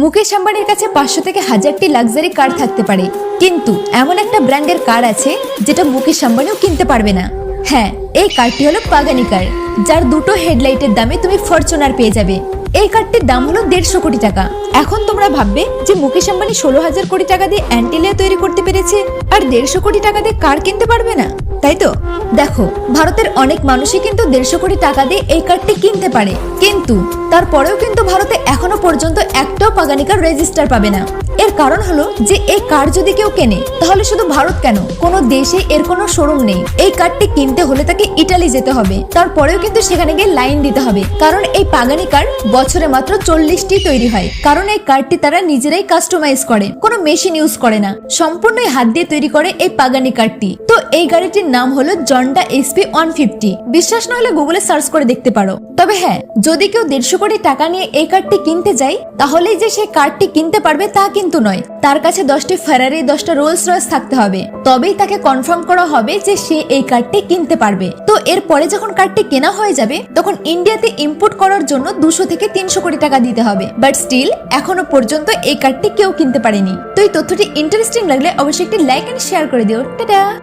মুকেশ আম্বানির কাছে পাঁচশো থেকে হাজারটি লাক্সারি কার থাকতে পারে। কিন্তু এমন একটা ব্র্যান্ডের কার আছে, যেটা মুকেশ আম্বানিও কিনতে পারবে না। হ্যাঁ এই কারটি হলো পাগানি কার, যার দুটো হেডলাইটের দামে তুমি ফরচুনার পেয়ে যাবে। এই কার্ডটির দাম হলো দেড়শো কোটি টাকা। এখন তোমরা ভাববে যে মুকেশ আম্বানি ষোলো হাজার কোটি টাকা দিয়ে অ্যান্টিলিয়া তৈরি করতে পেরেছে, আর দেড়শো কোটি টাকা দিয়ে কার কিনতে পারবে না? তাই তো? দেখো, ভারতের অনেক মানুষই কিন্তু দেড়শো কোটি টাকা দিয়ে এই কার্ডটি কিনতে পারে। কিন্তু, তারপরেও কিন্তু ভারতে এখনও পর্যন্ত একটাও পাগানিকার রেজিস্টার পাবে না। এর কারণ হলো যে এই কার্ড যদি কেউ কেনে, তাহলে শুধু ভারত কেন? কোনো দেশে এর কোনো শোরুম নেই। এই কার্ডটি কিনতে হলে তাকে ইটালি যেতে হবে। তারপরেও কিন্তু সেখানে গিয়ে লাইন দিতে হবে। কারণ এই পাগানি কার্ড বছরে মাত্র চল্লিশটি তৈরি হয়। কারণ এই কার্ডটি তারা নিজেরাই কাস্টমাইজ করে। কোনো মেশিন ইউজ করে না। সম্পূর্ণই হাত দিয়ে তৈরি করে এই পাগানি কার্ডটি তো এই গাড়িটির নাম হলো জন্ডা এসপি ওয়ান ফিফটি। বিশ্বাস না হলে গুগলে সার্চ করে দেখতে পারো। তবে হ্যাঁ যদি কেউ দেড়শো কোটি টাকা নিয়ে এই কার্ডটি কিনতে যায়, তাহলেই যে সে কার্ডটি কিনতে পারবে তা কিন্তু নয়। তার কাছে দশটি ফেরারি দশটা রোলস রয়েস থাকতে হবে। তবেই তাকে কনফার্ম করা হবে যে সে এই কার্ডটি কিনতে পারবে। তো এরপরে যখন কার্ডটি কেনা হয়ে যাবে, তখন ইন্ডিয়াতে ইম্পোর্ট করার জন্য দুশো থেকে তিনশো কোটি টাকা দিতে হবে। বাট স্টিল এখনও পর্যন্ত এই কার্ডটি কেউ কিনতে পারেনি। তো এই তথ্যটি ইন্টারেস্টিং লাগলে অবশ্যই একটি লাইক এন্ড শেয়ার করে দিও। টাটা!